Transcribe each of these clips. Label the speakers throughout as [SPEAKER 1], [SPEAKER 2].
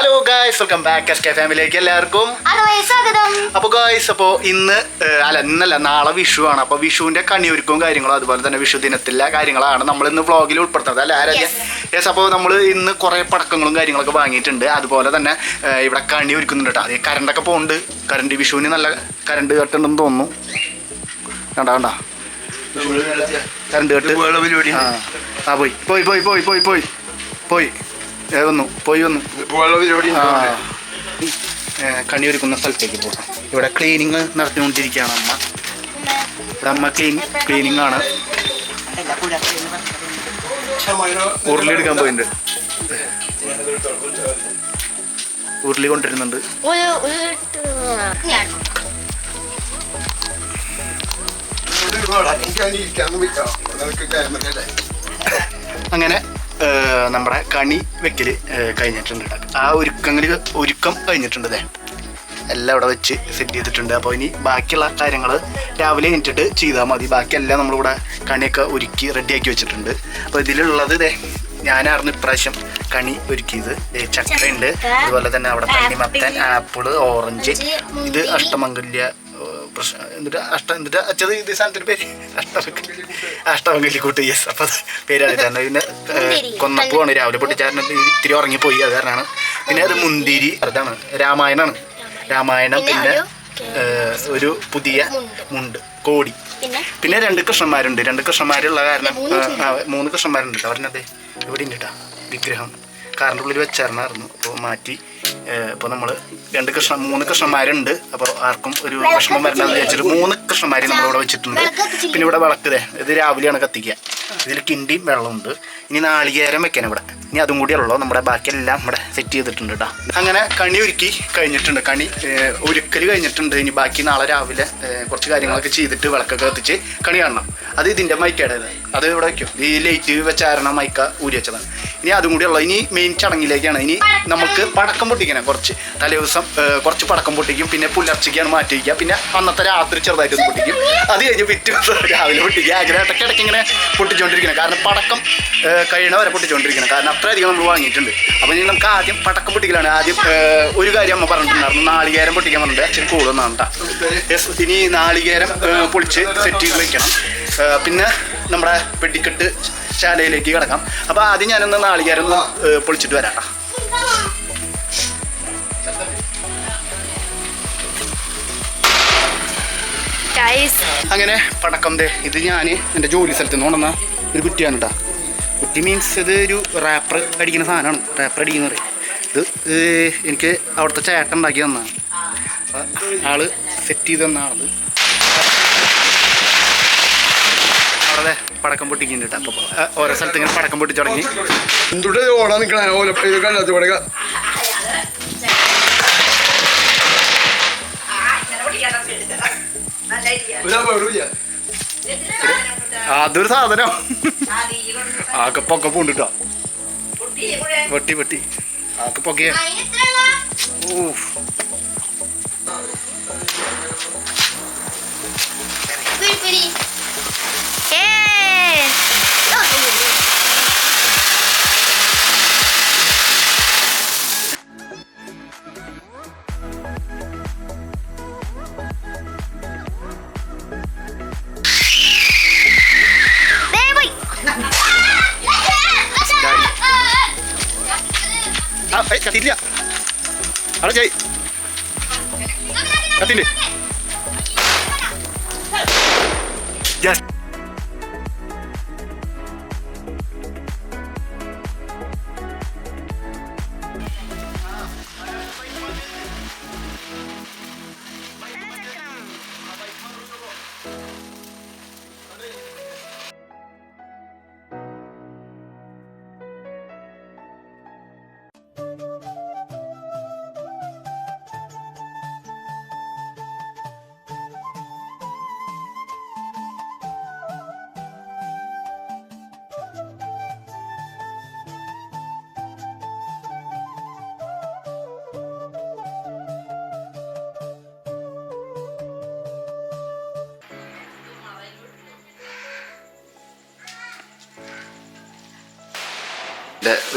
[SPEAKER 1] Hello guys welcome back S K ഫാമിലിയിലേക്ക് എല്ലാവർക്കും.
[SPEAKER 2] അപ്പൊ സ്വാഗതം.
[SPEAKER 1] ഗായ്സ് അപ്പോൾ ഇന്ന് അല്ല ഇന്നല്ല നാളെ വിഷു ആണ്. അപ്പൊ വിഷുവിന്റെ കണിയൊരുക്കവും കാര്യങ്ങളും അതുപോലെ തന്നെ വിഷു ദിനത്തിലെ കാര്യങ്ങളാണ് നമ്മൾ ഇന്ന് വ്ളോഗിൽ ഉൾപ്പെടുത്തുന്നത്. അല്ല ആരാധ്യ? യെസ് അപ്പോൾ നമ്മൾ ഇന്ന് കുറെ പടക്കങ്ങളും കാര്യങ്ങളൊക്കെ വാങ്ങിയിട്ടുണ്ട്. അതുപോലെ തന്നെ ഇവിടെ കണി ഒരുക്കുന്നുണ്ട് കേട്ടോ. അത് കറണ്ടൊക്കെ പോകുന്നുണ്ട് കറണ്ട് വിഷുവിന് നല്ല കറണ്ട് കെട്ടുണ്ടെന്ന് തോന്നുന്നു. കണ്ട കണ്ട? കറണ്ട് കെട്ട്. ആ. പോയി പോയി പോയി പോയി പോയി. പോയി. വന്നു. പോയി വന്നു.
[SPEAKER 3] പരിപാടി
[SPEAKER 1] ആ. ഏ, കണി ഒരുക്കുന്ന സ്ഥലത്തേക്ക് പോകാം ഇവിടെ ക്ലീനിങ് നടത്തിക്കൊണ്ടിരിക്കുകയാണ് അമ്മ. ഇവിടെ അമ്മ ക്ലീൻ ക്ലീനിങ് ആണ് ഉരുളി എടുക്കാൻ പോയിട്ടുണ്ട് ഉരുളി കൊണ്ടിരുന്നുണ്ട്
[SPEAKER 2] ഒരു ഒരു ഞാൻ.
[SPEAKER 1] അങ്ങനെ നമ്മുടെ കണി വെക്കൽ കഴിഞ്ഞിട്ടുണ്ട് ആ ഒരുക്കങ്ങളിൽ ഒരുക്കം കഴിഞ്ഞിട്ടുണ്ട് ദേ എല്ലാം ഇവിടെ വെച്ച് സെറ്റ് ചെയ്തിട്ടുണ്ട്. അപ്പോൾ ഇനി ബാക്കിയുള്ള കാര്യങ്ങൾ രാവിലെ എണീറ്റിട്ട് ചെയ്താൽ മതി. ബാക്കിയെല്ലാം നമ്മളിവിടെ കണിയൊക്കെ ഒരുക്കി റെഡിയാക്കി വെച്ചിട്ടുണ്ട്. അപ്പോൾ ഇതിലുള്ളത് ഇതേ ഞാനായിരുന്നു ഇപ്രാവശ്യം കണി ഒരുക്കിയത്. ചക്കയുണ്ട്. അതുപോലെ തന്നെ അവിടെ തണ്ണിമത്തൻ ആപ്പിൾ ഓറഞ്ച് ഇത് അഷ്ടമംഗല്യ പ്രശ്ന. എന്നിട്ട് അഷ്ട എന്നിട്ട് അച്ഛത് ഇത് സാധനത്തിന്റെ പേര് അഷ്ടമംഗല്യ അഷ്ടമംഗല്യക്കൂട്ട് യെസ്. അപ്പം അത് പേരാണ് തന്നെ പിന്നെ കൊന്നപ്പൂവാണ് രാവിലെ പൊട്ടിച്ചാരനെ ഇത്തിരി ഉറങ്ങിപ്പോയി. അത് കാരണമാണ്. പിന്നെ അത് മുന്തിരി. അതാണ്. രാമായണമാണ് രാമായണം പിന്നെ ഒരു പുതിയ മുണ്ട്. കോടി.
[SPEAKER 2] പിന്നെ?
[SPEAKER 1] രണ്ട് കൃഷ്ണന്മാരുണ്ട്. രണ്ട് കൃഷ്ണന്മാരുള്ള കാരണം മൂന്ന് കൃഷ്ണന്മാരുണ്ട് കേട്ടോ. പറഞ്ഞത് എവിടെ ഉണ്ട് കേട്ടോ. വിഗ്രഹം. കാറിന്റെ ഉള്ളിൽ വെച്ചായിരുന്നു അപ്പോൾ മാറ്റി ഇപ്പോൾ നമ്മൾ രണ്ട് കൃഷ്ണ മൂന്ന് കൃഷ്ണന്മാരുണ്ട്. അപ്പോൾ ആർക്കും ഒരു വിഷമം വരണ്ടെന്ന് വിചാരിച്ചിട്ട് മൂന്ന് കൃഷ്ണന്മാരെ നമ്മളിവിടെ വെച്ചിട്ടുണ്ട്. പിന്നെ ഇവിടെ വിളക്ക് ഇത് രാവിലെയാണ് കത്തിക്കുക. ഇതിൽ കിണ്ടിയും വെള്ളമുണ്ട് ഇനി നാളികേരം വെക്കാൻ ഇവിടെ. ഇനി അതും ഉള്ളൂ. നമ്മുടെ ബാക്കിയെല്ലാം നമ്മുടെ സെറ്റ് ചെയ്തിട്ടുണ്ട് കേട്ടോ അങ്ങനെ കണി ഒരുക്കി കഴിഞ്ഞിട്ടുണ്ട്. കണി ഒരുക്കൽ കഴിഞ്ഞിട്ടുണ്ട്. ഇനി ബാക്കി നാളെ രാവിലെ കുറച്ച് കാര്യങ്ങളൊക്കെ ചെയ്തിട്ട് വിളക്കൊക്കെ കത്തിച്ച് കണി കാണണം. അത് ഇതിന്റെ മൈക്കേടേത് അത് ഇവിടെ വയ്ക്കും ഈ ലൈറ്റ് വെച്ചാരണം മൈക്ക ഊരി വെച്ചതാണ്. ഇനി അതും കൂടി ഉള്ളത് ഇനി മെയിൻ ചടങ്ങിലേക്കാണ്. ഇനി നമുക്ക് പടക്കം പൊട്ടിക്കണം. കുറച്ച് തലേദിവസം ദിവസം കുറച്ച് പടക്കം പൊട്ടിക്കും. പിന്നെ പുലർച്ചയ്ക്കാണ് മാറ്റി വയ്ക്കുക. പിന്നെ അന്നത്തെ രാത്രി ചെറുതായിട്ടൊന്ന് പൊട്ടിക്കും. അത് കഴിഞ്ഞ് പിറ്റേ രാവിലെ പൊട്ടിക്കുക അങ്ങനെ ഇടയ്ക്ക് ഇങ്ങനെ പൊട്ടിച്ചുകൊണ്ടിരിക്കണം കാരണം പടക്കം കഴിയണ വരെ പൊട്ടിച്ചുകൊണ്ടിരിക്കണം കാരണം അത്രയധികം നമ്മൾ വാങ്ങിയിട്ടുണ്ട്. അപ്പോൾ ഇനി നമുക്ക് ആദ്യം പടക്കം പൊട്ടിക്കലാണ്. ആദ്യം ഒരു കാര്യം അമ്മ പറഞ്ഞിട്ടുണ്ടായിരുന്നു. നാളികേരം പൊട്ടിക്കാൻ പറഞ്ഞിട്ടുണ്ട് അച്ഛൻ കേട്ടോ യെസ് ഇനി നാളികേരം പൊളിച്ച് സെറ്റ് ചെയ്ത് വെക്കണം. പിന്നെ നമ്മുടെ വെടിക്കെട്ട് ശാലയിലേക്ക് കിടക്കാം. അപ്പോൾ ആദ്യം ഞാനൊന്ന് നാളികേരം ഒന്ന് പൊളിച്ചിട്ട് വരാം. അങ്ങനെ പടക്കം ദേ ഇത് ഞാൻ എന്റെ ജോലി സ്ഥലത്ത് നിന്ന് കൊണ്ടുവന്ന ഒരു കുറ്റിയാണ് കേട്ടോ കുറ്റി മീൻസ് ഇത് ഒരു റാപ്പർ അടിക്കുന്ന സാധനമാണ്. റാപ്പർ അടിക്കുന്ന പറയും. ഇത് എനിക്ക് അവിടുത്തെ ചേട്ടൻ ഉണ്ടാക്കി തന്നതാണ് അപ്പം ആൾ സെറ്റ് ചെയ്ത് തന്നാണത്. അവിടെ പടക്കം പൊട്ടിക്കുന്നുണ്ട് കേട്ടോ. അപ്പോൾ ഓരോ സ്ഥലത്ത് ഇങ്ങനെ പടക്കം പൊട്ടിച്ചു തുടങ്ങി.
[SPEAKER 3] എന്തുകൊണ്ട് ഓടാൻ നിക്കണേ? ഓല ഇത് കണ്ടത്
[SPEAKER 1] അതൊരു സാധനം. ആകെ പൊക്ക പോണ്ട് കേട്ടോ വെട്ടി വെട്ടി ആകെ പൊക്കയാ അവിടെ ചെയ്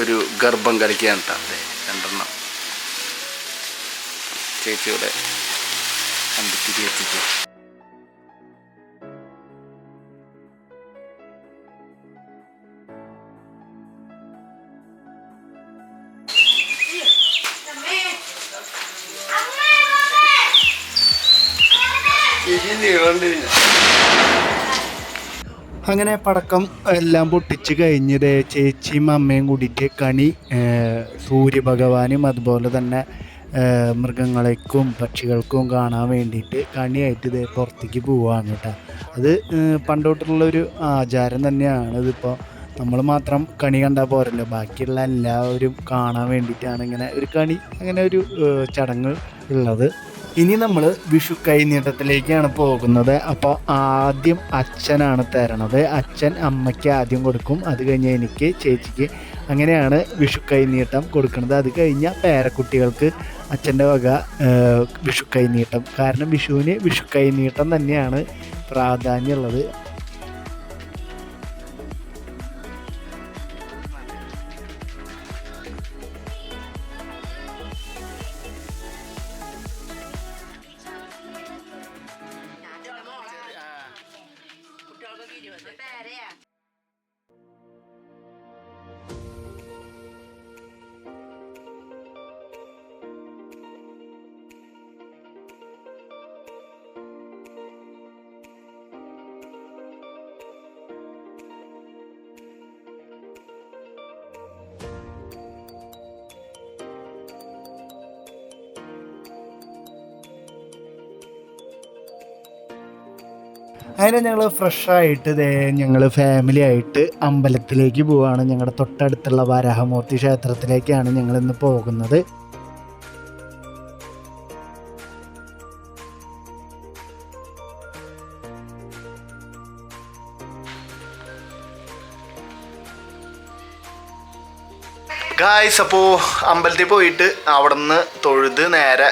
[SPEAKER 1] ഒരു ഗർഭം കളിക്കുകയാണ് കേട്ടോ അതെ രണ്ടെണ്ണം. ചേച്ചിയുടെ
[SPEAKER 3] അമ്പത്തിരി എത്തിക്കും
[SPEAKER 1] അങ്ങനെ പടക്കം എല്ലാം പൊട്ടിച്ച് കഴിഞ്ഞത് ചേച്ചിയും അമ്മയും കൂടിയിട്ട് കണി സൂര്യഭഗവാനും അതുപോലെ തന്നെ മൃഗങ്ങളേക്കും പക്ഷികൾക്കും കാണാൻ വേണ്ടിയിട്ട് കണിയായിട്ട് ഇത് പുറത്തേക്ക് പോവാണ് കേട്ടോ. അത് പണ്ടോട്ടുള്ളൊരു ആചാരം തന്നെയാണ്. ഇതിപ്പോൾ നമ്മൾ മാത്രം കണി കണ്ടാൽ പോരല്ലോ. ബാക്കിയുള്ള എല്ലാവരും കാണാൻ വേണ്ടിയിട്ടാണ് ഇങ്ങനെ ഒരു കണി അങ്ങനെ ഒരു ചടങ്ങ് ഉള്ളത്. ഇനി നമ്മൾ വിഷു കൈനീട്ടത്തിലേക്കാണ് പോകുന്നത്. അപ്പോൾ ആദ്യം അച്ഛനാണ് തരണത്. അച്ഛൻ അമ്മയ്ക്ക് ആദ്യം കൊടുക്കും. അത് കഴിഞ്ഞ് എനിക്ക് ചേച്ചിക്ക് അങ്ങനെയാണ് വിഷു കൈനീട്ടം കൊടുക്കുന്നത്. അത് കഴിഞ്ഞാൽ പേരക്കുട്ടികൾക്ക് അച്ഛന്റെ വക വിഷു കൈനീട്ടം. കാരണം വിഷുവിന് വിഷു കൈനീട്ടം തന്നെയാണ് പ്രാധാന്യമുള്ളത് അങ്ങനെ ഞങ്ങൾ ഫ്രഷായിട്ട് ദേ ഞങ്ങൾ ഫാമിലി ആയിട്ട് അമ്പലത്തിലേക്ക് പോവുകയാണ് ഞങ്ങളുടെ തൊട്ടടുത്തുള്ള വരാഹമൂർത്തി ക്ഷേത്രത്തിലേക്കാണ് ഞങ്ങൾ ഇന്ന് പോകുന്നത്. ഗായ്സ് അപ്പോൾ അമ്പലത്തിൽ പോയിട്ട് അവിടുന്ന് തൊഴുത് നേരെ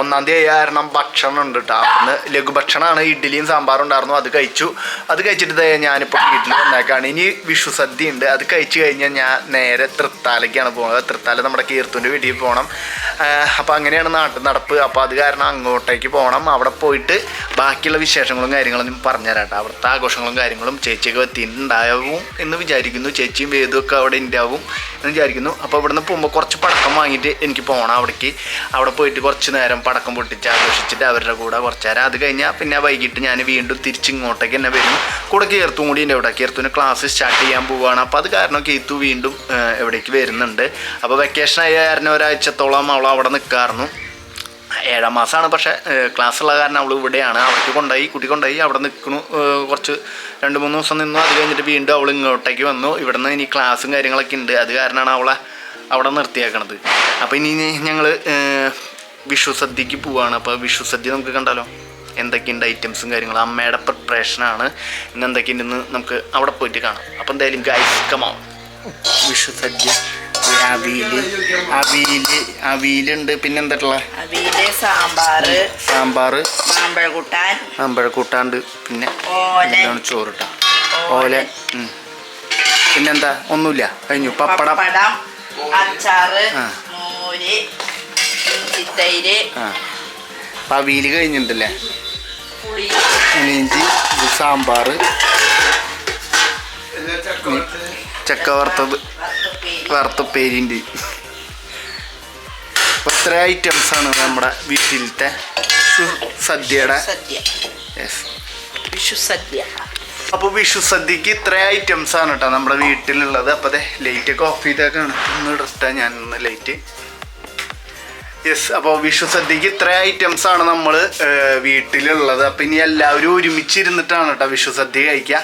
[SPEAKER 1] ഒന്നാം തീയതി കാരണം ഭക്ഷണം ഉണ്ട് കേട്ടോ അവിടുന്ന് ലഘുഭക്ഷണമാണ് ഇഡ്ഡലിയും സാമ്പാറും ഉണ്ടായിരുന്നു അത് കഴിച്ചു. അത് കഴിച്ചിട്ട് ഞാനിപ്പോൾ വീട്ടിൽ വന്നേക്കാണ്. ഇനി വിഷു സദ്യ ഉണ്ട്. അത് കഴിച്ചു കഴിഞ്ഞാൽ ഞാൻ നേരെ തൃത്താലയ്ക്കാണ് പോകുന്നത് തൃത്താല നമ്മുടെ കീർത്തുന്റെ വീട്ടിൽ പോകണം അപ്പോൾ അങ്ങനെയാണ് നാട്ടു നടപ്പ്. അപ്പോൾ അത് കാരണം അങ്ങോട്ടേക്ക് പോകണം അവിടെ പോയിട്ട് ബാക്കിയുള്ള വിശേഷങ്ങളും കാര്യങ്ങളും പറഞ്ഞുതരാം കേട്ടോ അവിടുത്തെ ആഘോഷങ്ങളും കാര്യങ്ങളും ചേച്ചിയൊക്കെ എത്തിയിട്ടുണ്ടാവും എന്ന് വിചാരിക്കുന്നു. ചേച്ചിയും വേദും ഒക്കെ അവിടെ ഉണ്ടാവും എന്ന് വിചാരിക്കുന്നു. അപ്പോൾ ഇവിടുന്ന് പോകുമ്പോൾ കുറച്ച് പടക്കം വാങ്ങിയിട്ട് എനിക്ക് പോകണം അവിടേക്ക്. അവിടെ പോയിട്ട് കുറച്ച് നേരം പടക്കം പൊട്ടിച്ച് ആഘോഷിച്ചിട്ട് അവരുടെ കൂടെ കുറച്ച് നേരം. അത് കഴിഞ്ഞാൽ പിന്നെ വൈകിട്ട് ഞാൻ വീണ്ടും തിരിച്ച് ഇങ്ങോട്ടേക്ക് തന്നെ വരും. കൂടെ കീർത്തും കൂടി ഉണ്ട് ഇവിടെ കീർത്തുവിന് ക്ലാസ് സ്റ്റാർട്ട് ചെയ്യാൻ പോവുകയാണ് അപ്പോൾ അത് കാരണം കീത്തു വീണ്ടും എവിടേക്ക് വരുന്നുണ്ട്. അപ്പോൾ വെക്കേഷൻ ആയ കാരണം ഒരാഴ്ചത്തോളം അവൾ അവിടെ നിൽക്കാറുന്നു ഏഴാം മാസമാണ് പക്ഷേ ക്ലാസ് ഉള്ള കാരണം അവൾ ഇവിടെയാണ്. അവൾക്ക് കൊണ്ടുപോയി കുട്ടി കൊണ്ടുപോയി അവിടെ നിൽക്കണു കുറച്ച് രണ്ട് മൂന്ന് ദിവസം നിന്നു. അത് കഴിഞ്ഞിട്ട് വീണ്ടും അവൾ ഇങ്ങോട്ടേക്ക് വന്നു. ഇവിടുന്ന് ഇനി ക്ലാസ്സും കാര്യങ്ങളൊക്കെ ഉണ്ട് അത് കാരണമാണ് അവളെ അവിടെ നിർത്തിയാക്കണത്. അപ്പോൾ ഇനി ഞങ്ങൾ വിഷു സദ്യക്ക് പോവാണ്. അപ്പോൾ വിഷു സദ്യ നമുക്ക് കണ്ടാലോ? എന്തൊക്കെയുണ്ട് ഐറ്റംസും കാര്യങ്ങളും? അമ്മയുടെ പ്രിപ്പറേഷനാണ് ഇന്ന് എന്തൊക്കെയുണ്ടെന്ന് നമുക്ക് അവിടെ പോയിട്ട് കാണാം. അപ്പോൾ എന്തായാലും guys come on Vishu sadya avial avial അവിയലുണ്ട്. പിന്നെ എന്തായിട്ടുള്ള
[SPEAKER 4] സാമ്പാറ്
[SPEAKER 1] സാമ്പാറ്.
[SPEAKER 4] മാമ്പഴ കൂട്ടാൻ
[SPEAKER 1] കൂട്ടാണ്ട് പിന്നെ. എന്താണ് ചോറിട്ട. ഓല. പിന്നെന്താ? ഒന്നുമില്ല. കഴിഞ്ഞു. പപ്പടം.
[SPEAKER 4] അച്ചാറ്. മോര് ഇഞ്ചിത്തൈര്
[SPEAKER 1] അപ്പം അവിയൽ കഴിഞ്ഞിട്ടുണ്ടല്ലേ?
[SPEAKER 4] പുളി.
[SPEAKER 1] ഇനിഞ്ചി ഇത് സാമ്പാറ്. ചക്ക വറുത്തത്.
[SPEAKER 4] വറുത്തുപ്പേരി.
[SPEAKER 1] വറുത്തപ്പേരിന്റെ. അപ്പോൾ ഐറ്റംസ് ആണ് നമ്മുടെ വീട്ടിലത്തെ സദ്യയുടെ.
[SPEAKER 4] സദ്യ
[SPEAKER 1] യെസ്
[SPEAKER 4] വിഷു സദ്യ.
[SPEAKER 1] അപ്പോൾ വിഷു സദ്യക്ക് ഇത്ര ഐറ്റംസ് ആണ് കേട്ടോ നമ്മുടെ വീട്ടിലുള്ളത്. അപ്പോൾ അതെ ലൈറ്റ് ഒക്കെ ഓഫ് ചെയ്തേക്കാണ് ഒന്ന് ഇടത്താ ഞാൻ ഒന്ന് ലൈറ്റ് യെസ് അപ്പോൾ വിഷു സദ്യക്ക് ഇത്ര ഐറ്റംസ് ആണ് നമ്മൾ വീട്ടിലുള്ളത്. അപ്പോൾ ഇനി എല്ലാവരും ഒരുമിച്ചിരുന്നിട്ടാണ് കേട്ടോ വിഷു സദ്യ കഴിക്കുക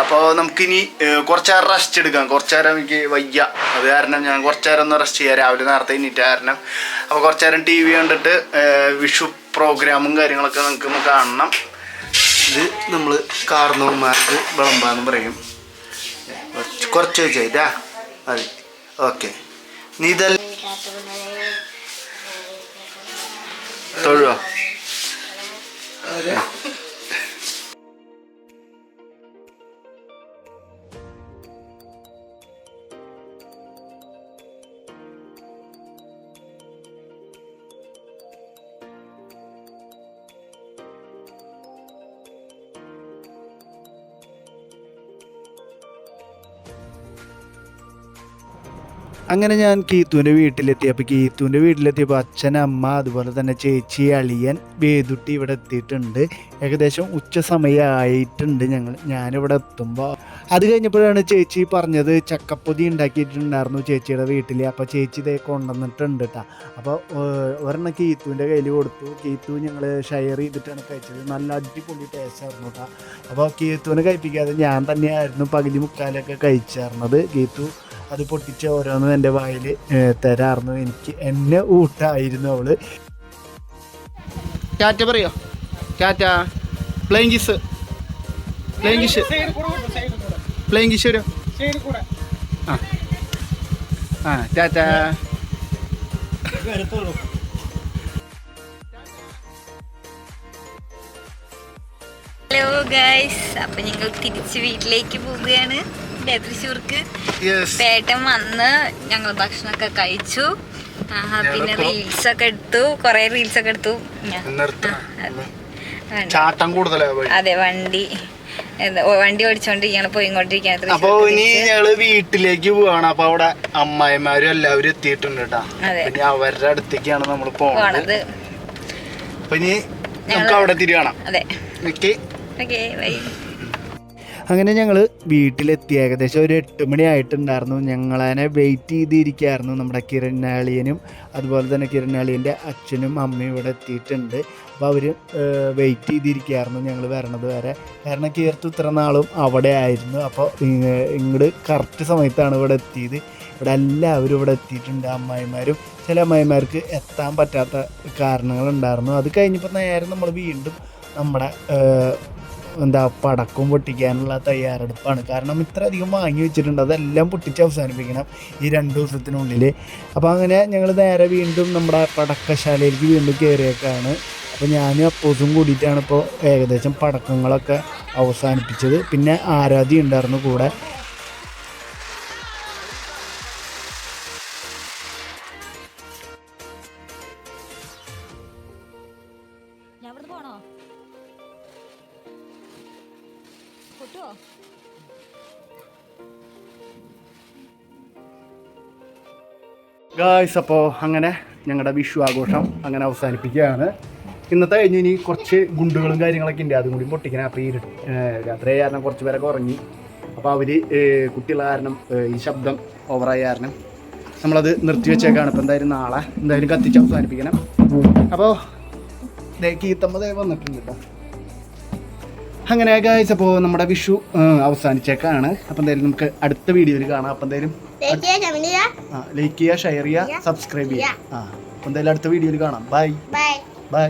[SPEAKER 1] അപ്പോൾ നമുക്കിനി കുറച്ചേരം റെസ്റ്റ് എടുക്കാം. കുറച്ച് നേരം എനിക്ക് വയ്യ. അത് കാരണം ഞാൻ കുറച്ച് നേരം ഒന്ന് റെസ്റ്റ് ചെയ്യാം. രാവിലെ നേരത്തെ എണീറ്റ കാരണം. അപ്പോൾ കുറച്ച് നേരം ടി വി കണ്ടിട്ട് വിഷു പ്രോഗ്രാമും കാര്യങ്ങളൊക്കെ നമുക്ക് കാണണം. ഇത് നമ്മൾ കാർന്നോന്മാർക്ക് വിളമ്പാന്ന് പറയും. കുറച്ച് കുറച്ച് അതെ ഓക്കെ. നീ തൊഴുവോ? അങ്ങനെ ഞാൻ കീത്തുവിന്റെ വീട്ടിലെത്തിയപ്പോൾ കീത്തുവിന്റെ വീട്ടിലെത്തിയപ്പോൾ അച്ഛൻ അമ്മ അതുപോലെ തന്നെ ചേച്ചി അളിയൻ വേദുട്ടി ഇവിടെ എത്തിയിട്ടുണ്ട്. ഏകദേശം ഉച്ച സമയമായിട്ടുണ്ട് ഞങ്ങൾ ഞാനിവിടെ എത്തുമ്പോൾ. അത് കഴിഞ്ഞപ്പോഴാണ് ചേച്ചി പറഞ്ഞത് ചക്കപ്പൊതി ഉണ്ടാക്കിയിട്ടുണ്ടായിരുന്നു ചേച്ചിയുടെ വീട്ടിൽ. അപ്പോൾ ചേച്ചി ഇതേ കൊണ്ടുവന്നിട്ടുണ്ട് കേട്ടോ അപ്പോൾ ഒരെണ്ണം കീത്തുവിന്റെ കയ്യിൽ കൊടുത്തു. കീത്തു ഞങ്ങൾ ഷെയർ ചെയ്തിട്ടാണ് കഴിച്ചത്. നല്ല അടിപൊളി ടേസ്റ്റ് ആയിരുന്നു കേട്ടോ അപ്പോൾ കീത്തുവിനെ കഴിപ്പിക്കാതെ ഞാൻ തന്നെയായിരുന്നു പകുതി മുക്കാലൊക്കെ കഴിച്ചായിരുന്നത്. കീത്തു അത് പൊട്ടിച്ച് ഓരോന്നും എന്റെ വായിൽ തരാറുന്നു എനിക്ക് എന്നെ ഊട്ടായിരുന്നു അവൾ. ടാറ്റ പറയോ? ടാറ്റ. പ്ലെയിങ്കിസ് പ്ലെയിങ്കിഷ് പ്ലെയിങ്കിഷ് വരോ. ആ. ആ ടാറ്റ.
[SPEAKER 2] ഹലോ ഗൈസ് അപ്പൊ ഞങ്ങൾ തിരിച്ച് വീട്ടിലേക്ക് പോവുകയാണ്. ദേ തൃശ്ശൂർക്ക് പേട്ടൻ വന്ന് ഞങ്ങൾ ഭക്ഷണമൊക്കെ കഴിച്ചു. പിന്നെ റീൽസ് ഒക്കെ എടുത്തു. കൊറേ റീൽസ് ഒക്കെ എടുത്തു.
[SPEAKER 1] ചാട്ടം
[SPEAKER 2] അതെ വണ്ടി. വണ്ടി ഓടിച്ചോണ്ട് ഞങ്ങൾ പോയിക്കൊണ്ടിരിക്കാൻ
[SPEAKER 1] അപ്പൊ ഇനി ഞങ്ങൾ വീട്ടിലേക്ക് പോവാണ്. അപ്പൊ അവിടെ അമ്മായിമാരും എല്ലാവരും എത്തിയിട്ടുണ്ട് കേട്ടാ അവരുടെ അടുത്തേക്കാണ് നമ്മൾ പോണത്. അപ്പൊ ഇനി നമുക്ക് അവിടെ തിരി കാണാം.
[SPEAKER 2] അതെ.
[SPEAKER 1] ഓക്കെ.
[SPEAKER 2] Okay bye.
[SPEAKER 1] അങ്ങനെ ഞങ്ങൾ വീട്ടിലെത്തി. ഏകദേശം ഒരു എട്ട് മണിയായിട്ടുണ്ടായിരുന്നു ഞങ്ങളതിനെ വെയിറ്റ് ചെയ്തിരിക്കുകയായിരുന്നു നമ്മുടെ കിരണാളിയനും അതുപോലെ തന്നെ കിരണാളിയന്റെ അച്ഛനും അമ്മയും ഇവിടെ എത്തിയിട്ടുണ്ട്. അപ്പോൾ അവർ വെയിറ്റ് ചെയ്തിരിക്കുകയായിരുന്നു ഞങ്ങൾ വരണത് വരെ. കാരണം കീർത്തു ഇത്ര നാളും അവിടെ ആയിരുന്നു. അപ്പോൾ ഇങ്ങോട്ട് കറക്റ്റ് സമയത്താണ് ഇവിടെ എത്തിയത്. ഇവിടെ എല്ലാവരും ഇവിടെ എത്തിയിട്ടുണ്ട്. അമ്മായിമാരും ചില അമ്മായിമാർക്ക് എത്താൻ പറ്റാത്ത കാരണങ്ങളുണ്ടായിരുന്നു. അത് കഴിഞ്ഞപ്പോൾ നേരെ നമ്മൾ വീണ്ടും നമ്മുടെ എന്താ പടക്കം പൊട്ടിക്കാനുള്ള തയ്യാറെടുപ്പാണ്. കാരണം ഇത്രയധികം വാങ്ങി വെച്ചിട്ടുണ്ട്. അതെല്ലാം പൊട്ടിച്ച് അവസാനിപ്പിക്കണം ഈ രണ്ട് ദിവസത്തിനുള്ളിൽ അപ്പോൾ അങ്ങനെ ഞങ്ങൾ നേരെ വീണ്ടും നമ്മുടെ പടക്കശാലയിലേക്ക് വീണ്ടും കയറിയേക്കാണ് അപ്പോൾ ഞാനും അപ്പോസും കൂടിയിട്ടാണ് ഇപ്പോൾ ഏകദേശം പടക്കങ്ങളൊക്കെ അവസാനിപ്പിച്ചത്. പിന്നെ ആരാധി ഉണ്ടായിരുന്നു കൂടെ.
[SPEAKER 2] ഞാൻ പോണോ? പൊട്ടുവോ
[SPEAKER 1] ഗായ്സ് അപ്പോൾ അങ്ങനെ ഞങ്ങളുടെ വിഷു ആഘോഷം അങ്ങനെ അവസാനിപ്പിക്കുകയാണ്. ഇന്നത്തെ കഴിഞ്ഞ് ഇനി കുറച്ച് ഗുണ്ടുകളും കാര്യങ്ങളൊക്കെ ഉണ്ട് അതും കൂടി പൊട്ടിക്കണം. അപ്പോൾ ഈ രാത്രി കാരണം കുറച്ച് പേരൊക്കെ ഉറങ്ങി. അപ്പോൾ അവർ കുട്ടികളെ കാരണം ഈ ശബ്ദം ഓവറായ കാരണം നമ്മളത് നിർത്തി വെച്ചേക്കാണ്. ഇപ്പോൾ എന്തായാലും നാളെ എന്തായാലും കത്തിച്ച് അവസാനിപ്പിക്കണം. അപ്പോൾ ഈ തമ്മതേ വന്നിട്ടുണ്ട് കേട്ടോ അങ്ങനെ ഗായ്സ് അപ്പോൾ നമ്മുടെ വിഷു അവസാനിച്ചേക്കാണ്. അപ്പോൾ എന്തായാലും നമുക്ക് അടുത്ത വീഡിയോയിൽ കാണാം. അപ്പോൾ എന്തായാലും ലൈക്ക് ചെയ്യുക ഷെയർ ചെയ്യുക സബ്സ്ക്രൈബ് ചെയ്യുക ആ അപ്പോൾ എന്തായാലും അടുത്ത വീഡിയോയിൽ കാണാം.
[SPEAKER 2] Bye
[SPEAKER 1] bye
[SPEAKER 2] bye